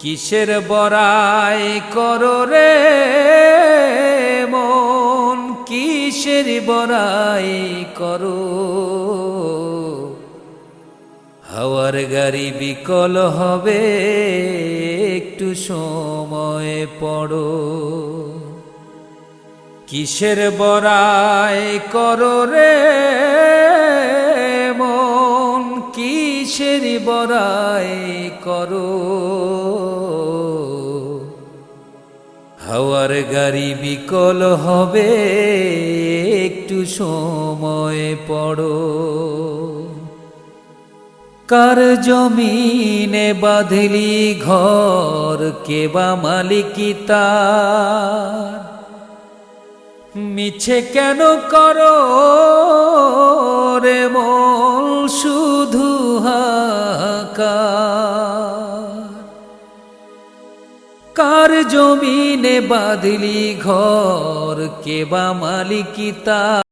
কিসের বড়াই করো রে মন? কিসের বড়াই করো? হাওয়ার গাড়ি বিকল হবে, একটু সময় পড়ো। কিসের বড়াই করো রে কিসের বড়াই করো? হাওয়ার গাড়ি বিকল হবে, একটু সময় পড়ো। কার জমিনে বাঁধলি ঘর কেবা মালিকি তার? মিছে কেন করো কার? জমিনে বাদলি ঘর? কেবা মালিকি তার?